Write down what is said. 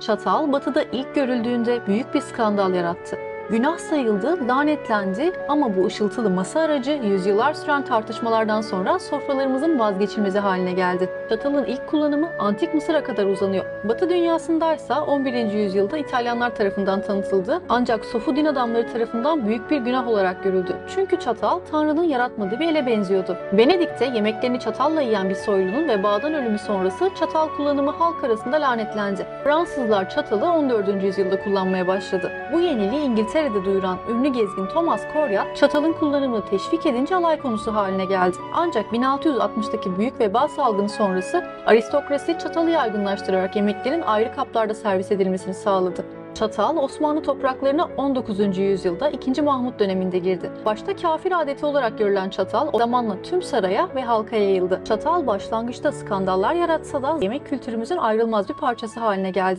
Çatal batıda ilk görüldüğünde büyük bir skandal yarattı. Günah sayıldı, lanetlendi ama bu ışıltılı masa aracı yüzyıllar süren tartışmalardan sonra sofralarımızın vazgeçilmezi haline geldi. Çatalın ilk kullanımı antik Mısır'a kadar uzanıyor. Batı dünyasındaysa 11. yüzyılda İtalyanlar tarafından tanıtıldı ancak Sofu din adamları tarafından büyük bir günah olarak görüldü. Çünkü çatal Tanrı'nın yaratmadığı bir ele benziyordu. Venedik'te yemeklerini çatalla yiyen bir soylunun vebadan ölümü sonrası çatal kullanımı halk arasında lanetlendi. Fransızlar çatalı 14. yüzyılda kullanmaya başladı. Bu yeniliği İngiltere'de duyuran ünlü gezgin Thomas Corya, çatalın kullanımını teşvik edince alay konusu haline geldi. Ancak 1660'daki büyük veba salgını sonrası aristokrasi çatalı yaygınlaştırarak yemeklerin ayrı kaplarda servis edilmesini sağladı. Çatal Osmanlı topraklarına 19. yüzyılda 2. Mahmut döneminde girdi. Başta kafir adeti olarak görülen çatal zamanla tüm saraya ve halka yayıldı. Çatal başlangıçta skandallar yaratsa da yemek kültürümüzün ayrılmaz bir parçası haline geldi.